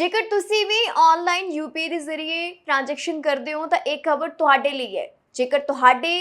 ਜੇਕਰ ਤੁਸੀਂ ਵੀ online UPI ਦੇ ਜ਼ਰੀਏ ਟ੍ਰਾਂਜੈਕਸ਼ਨ ਕਰਦੇ ਹੋ ਤਾਂ ਇਹ ਖਬਰ ਤੁਹਾਡੇ ਲਈ ਹੈ। ਜੇਕਰ ਤੁਹਾਡੇ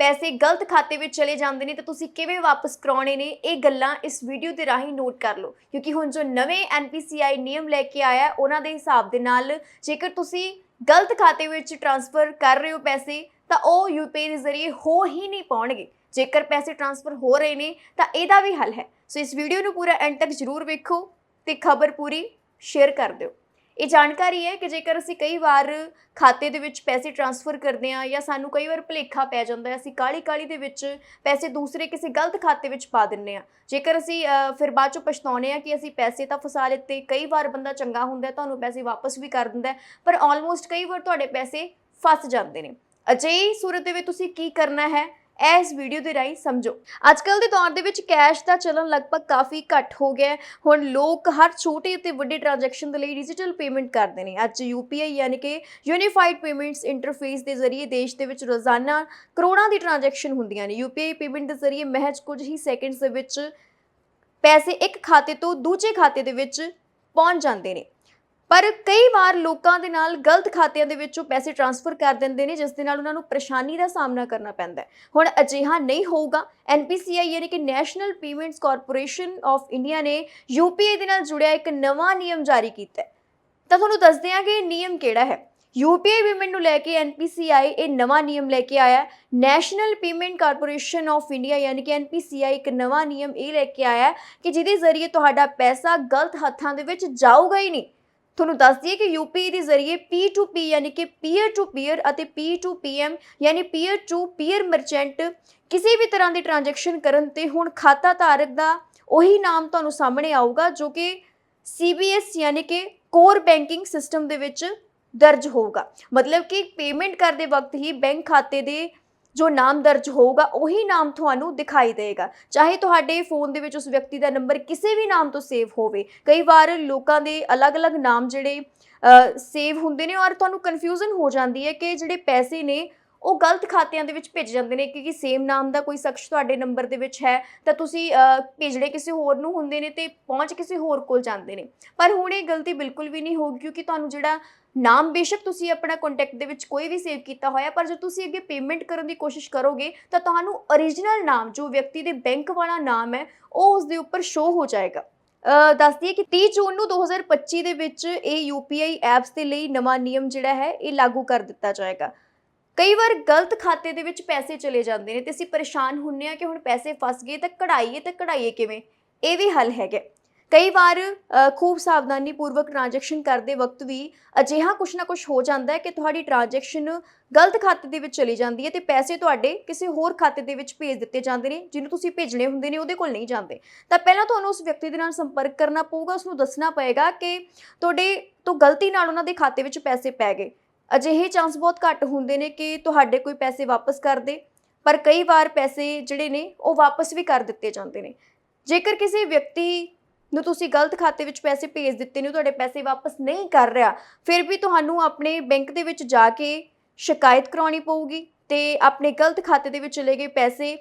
ਪੈਸੇ ਗਲਤ ਖਾਤੇ ਵਿੱਚ ਚਲੇ ਜਾਂਦੇ ਨੇ ਤਾਂ ਤੁਸੀਂ ਕਿਵੇਂ ਵਾਪਸ ਕਰਾਉਣੇ ਨੇ, ਇਹ ਗੱਲਾਂ ਇਸ ਵੀਡੀਓ ਦੇ ਰਾਹੀਂ ਨੋਟ ਕਰ ਲਓ। ਕਿਉਂਕਿ ਹੁਣ ਜੋ ਨਵੇਂ NPCI ਨਿਯਮ ਲੈ ਕੇ ਆਇਆ ਉਹਨਾਂ ਦੇ ਹਿਸਾਬ ਦੇ ਨਾਲ ਜੇਕਰ ਤੁਸੀਂ ਗਲਤ ਖਾਤੇ ਵਿੱਚ ਟ੍ਰਾਂਸਫਰ ਕਰ ਰਹੇ ਹੋ ਪੈਸੇ, ਤਾਂ ਉਹ ਯੂਪੀਆਈ ਦੇ ਜ਼ਰੀਏ ਹੋ ਹੀ ਨਹੀਂ ਪਾਉਣਗੇ। ਜੇਕਰ ਪੈਸੇ ਟ੍ਰਾਂਸਫਰ ਹੋ ਰਹੇ ਨੇ, ਤਾਂ ਇਹਦਾ ਵੀ ਹੱਲ ਹੈ। ਸੋ ਇਸ ਵੀਡੀਓ ਨੂੰ ਪੂਰਾ ਐਂਡ ਤੱਕ ਜ਼ਰੂਰ ਵੇਖੋ ਤੇ ਖਬਰ ਪੂਰੀ ਸ਼ੇਅਰ ਕਰ ਦਿਓ। ਇਹ ਜਾਣਕਾਰੀ ਹੈ ਕਿ ਜੇਕਰ ਅਸੀਂ ਕਈ ਵਾਰ ਖਾਤੇ ਦੇ ਵਿੱਚ ਪੈਸੇ ਟ੍ਰਾਂਸਫਰ ਕਰਦੇ ਹਾਂ ਜਾਂ ਸਾਨੂੰ ਕਈ ਵਾਰ ਭੁਲੇਖਾ ਪੈ ਜਾਂਦਾ ਹੈ, ਅਸੀਂ ਕਾਲੀ ਕਾਲੀ ਦੇ ਵਿੱਚ ਪੈਸੇ ਦੂਸਰੇ ਕਿਸੇ ਗਲਤ ਖਾਤੇ ਵਿੱਚ ਪਾ ਦਿੰਨੇ ਆ ਜੇਕਰ ਅਸੀਂ ਫਿਰ ਬਾਅਦ ਚੋਂ ਪਛਤਾਉਨੇ ਆ ਕਿ ਅਸੀਂ ਪੈਸੇ ਤਾਂ ਫਸਾ ਲਿੱਤੇ, ਕਈ ਵਾਰ ਬੰਦਾ ਚੰਗਾ ਹੁੰਦਾ ਤੁਹਾਨੂੰ ਪੈਸੇ ਵਾਪਸ ਵੀ ਕਰ ਦਿੰਦਾ ਪਰ ਆਲਮੋਸਟ ਕਈ ਵਾਰ ਤੁਹਾਡੇ ਪੈਸੇ ਫਸ ਜਾਂਦੇ ਨੇ। ਅਜਿਹੀ ਸੂਰਤ ਦੇ ਵਿੱਚ ਤੁਸੀਂ ਕੀ ਕਰਨਾ ਹੈ? ਇਹ ਇਸ ਵੀਡੀਓ ਦੇ ਰਾਹੀਂ ਸਮਝੋ। ਅੱਜ ਕੱਲ ਦੇ ਦੌਰ ਦੇ ਵਿੱਚ ਕੈਸ਼ ਦਾ ਚਲਨ ਲਗਭਗ ਕਾਫੀ ਘੱਟ ਹੋ ਗਿਆ ਹੈ। ਹੁਣ ਲੋਕ ਹਰ ਛੋਟੇ ਅਤੇ ਵੱਡੇ ਟ੍ਰਾਂਜੈਕਸ਼ਨ ਦੇ ਲਈ ਡਿਜੀਟਲ ਪੇਮੈਂਟ ਕਰਦੇ ਨੇ। ਅੱਜ ਯੂਪੀਆਈ ਯਾਨੀ ਕਿ ਯੂਨੀਫਾਈਡ ਪੇਮੈਂਟਸ ਇੰਟਰਫੇਸ ਦੇ ਜ਼ਰੀਏ ਦੇਸ਼ ਦੇ ਵਿੱਚ ਰੋਜ਼ਾਨਾ ਕਰੋੜਾਂ ਦੀ ਟ੍ਰਾਂਜੈਕਸ਼ਨ ਹੁੰਦੀਆਂ ਨੇ। ਯੂਪੀਆਈ ਪੇਮੈਂਟ ਦੇ ਜ਼ਰੀਏ ਮਹਿਜ ਕੁਝ ਹੀ ਸੈਕਿੰਡਸ ਦੇ ਵਿੱਚ ਪੈਸੇ ਇੱਕ ਖਾਤੇ ਤੋਂ ਦੂਜੇ ਖਾਤੇ ਦੇ ਵਿੱਚ ਪਹੁੰਚ ਜਾਂਦੇ ਨੇ। ਪਰ ਕਈ ਵਾਰ ਲੋਕਾਂ ਦੇ ਨਾਲ ਗਲਤ ਖਾਤਿਆਂ ਦੇ ਵਿੱਚੋਂ ਪੈਸੇ ਟ੍ਰਾਂਸਫਰ ਕਰ ਦਿੰਦੇ ਨੇ, ਜਿਸ ਦੇ ਨਾਲ ਉਹਨਾਂ ਨੂੰ ਪਰੇਸ਼ਾਨੀ ਦਾ ਸਾਹਮਣਾ ਕਰਨਾ ਪੈਂਦਾ ਹੈ। ਹੁਣ ਅਜਿਹਾ ਨਹੀਂ ਹੋਊਗਾ। NPCI ਯਾਨੀ ਕਿ national payments corporation of India ਨੇ UPI ਦੇ ਨਾਲ ਜੁੜਿਆ ਇੱਕ ਨਵਾਂ ਨਿਯਮ ਜਾਰੀ ਕੀਤਾ ਹੈ। ਤਾਂ ਤੁਹਾਨੂੰ ਦੱਸਦੇ ਹਾਂ ਕਿ ਇਹ ਨਿਯਮ ਕਿਹੜਾ ਹੈ। UPI ਪੇਮੈਂਟ ਨੂੰ ਲੈ ਕੇ NPCI ਇਹ ਨਵਾਂ ਨਿਯਮ ਲੈ ਕੇ ਆਇਆ national payment corporation of India ਯਾਨੀ ਕਿ NPCI ਇੱਕ ਨਵਾਂ ਨਿਯਮ ਇਹ ਲੈ ਕੇ ਆਇਆ ਕਿ ਜਿਹਦੇ ਜ਼ਰੀਏ ਤੁਹਾਡਾ ਪੈਸਾ ਗਲਤ ਹੱਥਾਂ ਦੇ ਵਿੱਚ ਜਾਊਗਾ ਹੀ ਨਹੀਂ। ਤੁਹਾਨੂੰ ਦੱਸ ਦਈਏ ਕਿ UPI ਦੇ ਜ਼ਰੀਏ P2P ਯਾਨੀ ਕਿ ਪੀਅਰ ਟੂ ਪੀਅਰ ਅਤੇ P2PM ਯਾਨੀ ਪੀਅਰ ਟੂ ਪੀਅਰ ਮਰਚੈਂਟ ਕਿਸੇ ਵੀ ਤਰ੍ਹਾਂ ਦੀ ਟ੍ਰਾਂਜੈਕਸ਼ਨ ਕਰਨ ਤੇ ਹੁਣ ਖਾਤਾ ਧਾਰਕ ਦਾ ਉਹੀ ਨਾਮ ਤੁਹਾਨੂੰ ਸਾਹਮਣੇ ਆਊਗਾ ਜੋ ਕਿ CBS ਯਾਨੀ ਕਿ ਕੋਰ ਬੈਂਕਿੰਗ ਸਿਸਟਮ ਦੇ ਵਿੱਚ ਦਰਜ ਹੋਊਗਾ। ਮਤਲਬ ਕਿ ਪੇਮੈਂਟ ਕਰਦੇ ਵਕਤ ਹੀ ਬੈਂਕ ਖਾਤੇ ਦੇ ਜੋ ਨਾਮ ਦਰਜ ਹੋਊਗਾ, ਉਹੀ ਨਾਮ ਤੁਹਾਨੂੰ ਦਿਖਾਈ ਦੇਗਾ। ਚਾਹੇ ਤੁਹਾਡੇ ਫੋਨ ਦੇ ਵਿੱਚ ਉਸ ਵਿਅਕਤੀ ਦਾ ਨੰਬਰ ਕਿਸੇ ਵੀ ਨਾਮ ਤੋਂ ਸੇਵ ਹੋਵੇ, ਕਈ ਵਾਰ ਲੋਕਾਂ ਦੇ ਅਲੱਗ-ਅਲੱਗ ਨਾਮ ਜਿਹੜੇ ਸੇਵ ਹੁੰਦੇ ਨੇ ਔਰ ਤੁਹਾਨੂੰ ਕਨਫਿਊਜ਼ਨ ਹੋ ਜਾਂਦੀ ਹੈ ਕਿ ਜਿਹੜੇ ਪੈਸੇ ਨੇ ਉਹ ਗਲਤ ਖਾਤਿਆਂ ਦੇ ਵਿੱਚ ਭੇਜ ਜਾਂਦੇ ਨੇ ਕਿਉਂਕਿ ਸੇਮ ਨਾਮ ਦਾ ਕੋਈ ਸ਼ਖਸ ਤੁਹਾਡੇ ਨੰਬਰ ਦੇ ਵਿੱਚ ਹੈ ਤਾਂ ਤੁਸੀਂ ਅਹ, ਭੇਜਣੇ ਕਿਸੇ ਹੋਰ ਨੂੰ ਹੁੰਦੇ ਨੇ ਤੇ ਪਹੁੰਚ ਕਿਸੇ ਹੋਰ ਕੋਲ ਜਾਂਦੇ ਨੇ। ਪਰ ਹੁਣ ਇਹ ਗਲਤੀ ਬਿਲਕੁਲ ਵੀ ਨਹੀਂ ਹੋਊਗੀ ਕਿਉਂਕਿ ਤੁਹਾਨੂੰ ਜਿਹੜਾ ਨਾਮ ਬੇਸ਼ੱਕ ਤੁਸੀਂ ਆਪਣਾ ਕੰਟੈਕਟ ਦੇ ਵਿੱਚ ਕੋਈ ਵੀ ਸੇਵ ਕੀਤਾ ਹੋਇਆ ਪਰ ਜੇ ਤੁਸੀਂ ਅੱਗੇ ਪੇਮੈਂਟ ਕਰਨ ਦੀ ਕੋਸ਼ਿਸ਼ ਕਰੋਗੇ ਤਾਂ ਤੁਹਾਨੂੰ origignal ਨਾਮ ਜੋ ਵਿਅਕਤੀ ਦੇ ਬੈਂਕ ਵਾਲਾ ਨਾਮ ਹੈ ਉਹ ਉਸ ਦੇ ਉੱਪਰ ਸ਼ੋ ਹੋ ਜਾਏਗਾ। ਅ, ਦੱਸ ਕਿ 30 ਜੂਨ ਨੂੰ 2025 ਦੇ ਵਿੱਚ ਇਹ UPI ਐਪਸ ਦੇ ਲਈ ਨਵਾਂ ਨਿਯਮ ਜਿਹੜਾ ਹੈ ਇਹ ਲਾਗੂ ਕਰ ਦਿੱਤਾ ਜਾਏਗਾ। ਕਈ ਵਾਰ ਗਲਤ ਖਾਤੇ ਦੇ ਵਿੱਚ ਪੈਸੇ ਚਲੇ ਜਾਂਦੇ ਨੇ ਤੇ ਅਸੀਂ ਪਰੇਸ਼ਾਨ ਹੁੰਨੇ ਆ ਕਿ ਹੁਣ ਪੈਸੇ ਫਸ ਗਏ ਤਾਂ ਕਢਾਈਏ ਤਾਂ ਕਢਾਈਏ ਕਿਵੇਂ? ਇਹ ਵੀ ਹੱਲ ਹੈਗਾ। ਕਈ ਵਾਰ ਖੂਬ ਸਾਵਧਾਨੀ ਪੂਰਵਕ ਟ੍ਰਾਂਜੈਕਸ਼ਨ ਕਰਦੇ ਵਕਤ ਵੀ ਅਜਿਹਾ ਕੁਝ ਨਾ ਕੁਝ ਹੋ ਜਾਂਦਾ ਹੈ ਕਿ ਤੁਹਾਡੀ ਟ੍ਰਾਂਜੈਕਸ਼ਨ ਗਲਤ ਖਾਤੇ ਦੇ ਵਿੱਚ ਚਲੀ ਜਾਂਦੀ ਹੈ ਤੇ ਪੈਸੇ ਤੁਹਾਡੇ ਕਿਸੇ ਹੋਰ ਖਾਤੇ ਦੇ ਵਿੱਚ ਭੇਜ ਦਿੱਤੇ ਜਾਂਦੇ ਨੇ, ਜਿਹਨੂੰ ਤੁਸੀਂ ਭੇਜਣੇ ਹੁੰਦੇ ਨੇ, ਉਹਦੇ ਕੋਲ ਨਹੀਂ ਜਾਂਦੇ। ਤਾਂ ਪਹਿਲਾਂ ਤੁਹਾਨੂੰ ਉਸ ਵਿਅਕਤੀ ਦੇ ਨਾਲ ਸੰਪਰਕ ਕਰਨਾ ਪਊਗਾ ਉਸ ਨੂੰ ਦੱਸਣਾ ਪਏਗਾ ਕਿ ਤੁਹਾਡੇ ਤੋਂ ਗਲਤੀ ਨਾਲ ਉਹਨਾਂ ਦੇ ਖਾਤੇ ਵਿੱਚ ਪੈਸੇ ਪੈ ਗਏ। ਅਜਿਹੇ ਚਾਂਸ ਬਹੁਤ ਘੱਟ ਹੁੰਦੇ ਨੇ ਕਿ ਤੁਹਾਡੇ ਕੋਈ ਪੈਸੇ ਵਾਪਸ ਕਰ ਦੇ, ਪਰ ਕਈ ਵਾਰ ਪੈਸੇ ਜਿਹੜੇ ਨੇ, ਉਹ ਵਾਪਸ ਵੀ ਕਰ ਦਿੱਤੇ ਜਾਂਦੇ ਨੇ। ਜੇਕਰ ਕਿਸੇ ਵਿਅਕਤੀ ਨੂੰ ਤੁਸੀਂ ਗਲਤ ਖਾਤੇ ਵਿੱਚ ਪੈਸੇ ਭੇਜ ਦਿੱਤੇ ਨੇ ਤੁਹਾਡੇ ਪੈਸੇ ਵਾਪਸ ਨਹੀਂ ਕਰ ਰਿਹਾ, ਫਿਰ ਵੀ ਤੁਹਾਨੂੰ ਆਪਣੇ ਬੈਂਕ ਦੇ ਵਿੱਚ ਜਾ ਕੇ ਸ਼ਿਕਾਇਤ ਕਰਾਉਣੀ ਪਊਗੀ ਤੇ ਆਪਣੇ ਗਲਤ ਖਾਤੇ ਦੇ ਵਿੱਚ ਚਲੇ ਗਏ ਪੈਸੇ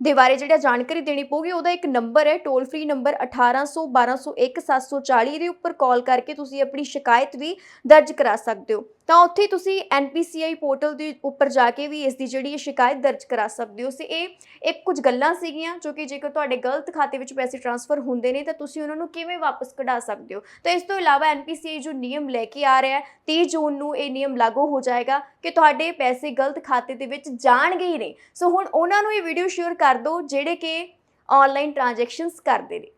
ਦੇ ਬਾਰੇ ਜਿਹੜਾ ਜਾਣਕਾਰੀ ਦੇਣੀ ਪਊਗੀ, ਉਹਦਾ ਇੱਕ ਨੰਬਰ ਹੈ ਟੋਲ ਫ੍ਰੀ ਨੰਬਰ 1800 1201 740 ਦੇ ਉੱਪਰ ਕਾਲ ਕਰਕੇ ਤੁਸੀਂ ਆਪਣੀ ਸ਼ਿਕਾਇਤ ਵੀ ਦਰਜ ਕਰਾ ਸਕਦੇ ਹੋ। ਤਾਂ ਉੱਥੇ ਤੁਸੀਂ NPCI ਪੋਰਟਲ ਦੇ ਉੱਪਰ ਜਾ ਕੇ ਵੀ ਇਸ ਦੀ ਜਿਹੜੀ ਇਹ ਸ਼ਿਕਾਇਤ ਦਰਜ ਕਰਾ ਸਕਦੇ ਹੋ। ਸੇ ਇਹ ਇੱਕ ਕੁਝ ਗੱਲਾਂ ਸੀਗੀਆਂ ਜੋ ਕਿ ਜੇਕਰ ਤੁਹਾਡੇ ਗਲਤ ਖਾਤੇ ਵਿੱਚ ਪੈਸੇ ਟ੍ਰਾਂਸਫਰ ਹੁੰਦੇ ਨੇ ਤਾਂ ਤੁਸੀਂ ਉਹਨਾਂ ਨੂੰ ਕਿਵੇਂ ਵਾਪਸ ਕਢਾ ਸਕਦੇ ਹੋ? ਤਾਂ ਇਸ ਤੋਂ ਇਲਾਵਾ NPCI ਜੋ ਨਿਯਮ ਲੈ ਕੇ ਆ ਰਿਹਾ ਹੈ 30 ਜੂਨ ਨੂੰ ਇਹ ਨਿਯਮ ਲਾਗੂ ਹੋ ਜਾਏਗਾ ਕਿ ਤੁਹਾਡੇ ਪੈਸੇ ਗਲਤ ਖਾਤੇ ਦੇ ਵਿੱਚ ਜਾਣਗੇ ਹੀ ਨਹੀਂ। ਸੋ ਹੁਣ ਉਹਨਾਂ ਨੂੰ ਇਹ ਵੀਡੀਓ ਸ਼ੇਅਰ ਕਰ ਦਿਓ, ਜਿਹੜੇ ਕਿ ਆਨਲਾਈਨ ਟ੍ਰਾਂਜੈਕਸ਼ਨਸ ਕਰਦੇ ਨੇ।